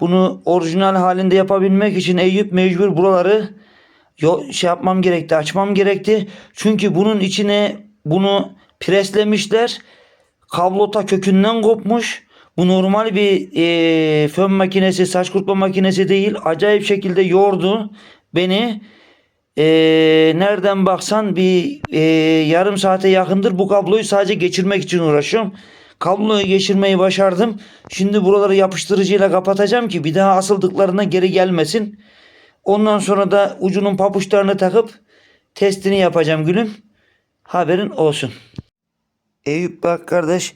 Bunu orijinal halinde yapabilmek için Eyüp mecbur buraları şey yapmam gerekti, açmam gerekti. Çünkü bunun içine bunu preslemişler. Kablo ta kökünden kopmuş. Bu normal bir eee, fön makinesi, saç kurutma makinesi değil. Acayip şekilde yordu beni. Eee, nereden baksan bir eee, yarım saate yakındır bu kabloyu sadece geçirmek için uğraşıyorum. Kabloyu geçirmeyi başardım. Şimdi buraları yapıştırıcıyla kapatacağım ki bir daha asıldıklarına geri gelmesin. Ondan sonra da ucunun papuçlarını takıp testini yapacağım gülüm. Haberin olsun. Eyüp bak kardeş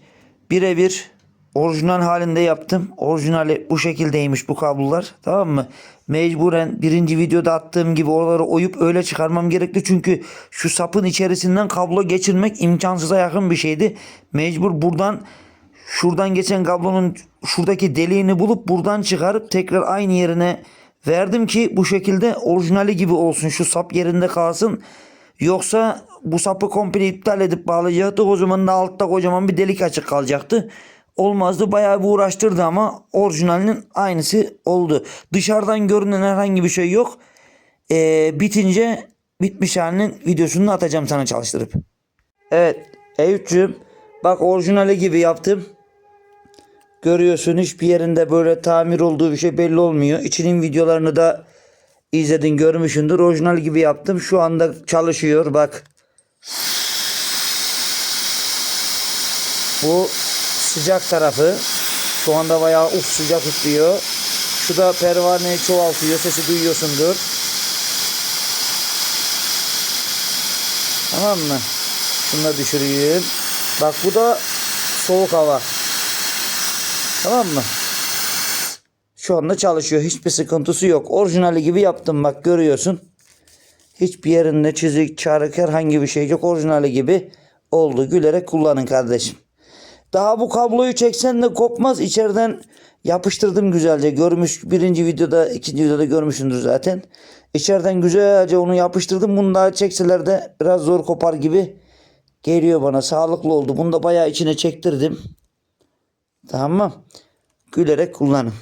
birebir orijinal halinde yaptım. Orijinali bu şekildeymiş bu kablolar. Tamam mı? Mecburen birinci videoda attığım gibi oraları oyup öyle çıkarmam gerekti. Çünkü şu sapın içerisinden kablo geçirmek imkansıza yakın bir şeydi. Mecbur buradan şuradan geçen kablonun şuradaki deliğini bulup buradan çıkarıp tekrar aynı yerine verdim ki bu şekilde orijinali gibi olsun. Şu sap yerinde kalsın. Yoksa bu sapı komple iptal edip bağlayacaktı. O zaman da altta kocaman bir delik açık kalacaktı. Olmazdı. Bayağı bir uğraştırdı ama orijinalinin aynısı oldu. Dışarıdan görünen herhangi bir şey yok. Ee, bitince bitmiş halinin videosunu atacağım sana çalıştırıp. Evet Eyüp'cüğüm bak orijinali gibi yaptım. Görüyorsun hiçbir yerinde böyle tamir olduğu bir şey belli olmuyor. İçinin videolarını da izledin görmüşsündür. Orijinal gibi yaptım. Şu anda çalışıyor bak. Bu sıcak tarafı. Şu anda bayağı uf sıcak tutuyor. Şu da pervaneyi çoğaltıyor. Sesi duyuyorsundur. Tamam mı? Şunu da düşüreyim. Bak bu da soğuk hava. Tamam mı? Şu anda çalışıyor. Hiçbir sıkıntısı yok. Orijinali gibi yaptım bak görüyorsun. Hiçbir yerinde çizik, çarık herhangi bir şey yok. Orijinali gibi oldu. Gülerek kullanın kardeşim. Daha bu kabloyu çeksen de kopmaz. İçeriden yapıştırdım güzelce. Görmüş birinci videoda, ikinci videoda görmüşsündür zaten. İçeriden güzelce onu yapıştırdım. Bunu daha çekseler de biraz zor kopar gibi geliyor bana. Sağlıklı oldu. Bunu da bayağı içine çektirdim. Tamam mı? Gülerek kullanın.